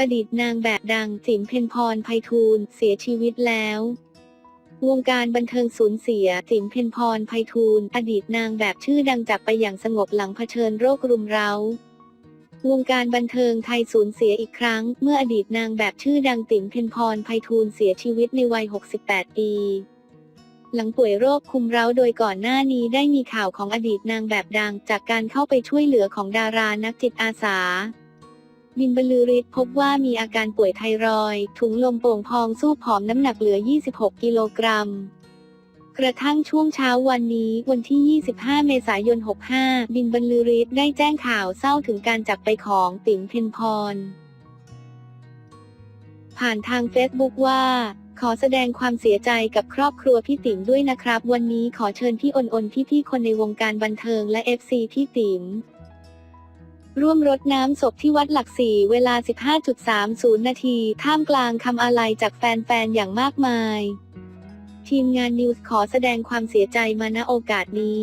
อดีตนางแบบดังจิ๋มเพนพรไพฑูรย์เสียชีวิตแล้ว วงการบันเทิงสูญเสียจิ๋มเพนพรไพฑูรย์อดีตนางแบบชื่อดังจากไปอย่างสงบหลังเผชิญโรครุมเร้าวงการบันเทิงไทยสูญเสียอีกครั้ง เมื่ออดีตนางแบบชื่อดังติ๋มเพนพรไพฑูรย์เสียชีวิตในวัย 68 ปี หลังป่วยโรคคุมเร้าโดยก่อนหน้านี้ได้มีข่าวของอดีตนางแบบดัง จากการเข้าไปช่วยเหลือของดารานักจิตอาสา บินบรรลือฤทธิ์พบว่ามีอาการป่วยไทรอยด์ถุงลมโป่งพองสู้ผอมน้ำหนักเหลือ 26 กิโลกรัม กระทั่งช่วงเช้าวันนี้วันที่ 25 เมษายน 65 บินบรรลือฤทธิ์ได้แจ้งข่าวเศร้าถึงการจากไปของติ๋มเพนพร ผ่านทางเฟซบุ๊กว่า ขอแสดงความเสียใจกับครอบครัวพี่ติ๋มด้วยนะครับ วันนี้ขอเชิญพี่อนอนพี่ๆคนในวงการบันเทิงและ FC พี่ติ๋ม ร่วมรดน้ำศพที่วัดหลักสี่เวลา 15.30 นาที ท่ามกลางคำอาลัยจากแฟนๆ อย่างมากมาย ทีมงานนิวส์ขอแสดงความเสียใจมาณโอกาสนี้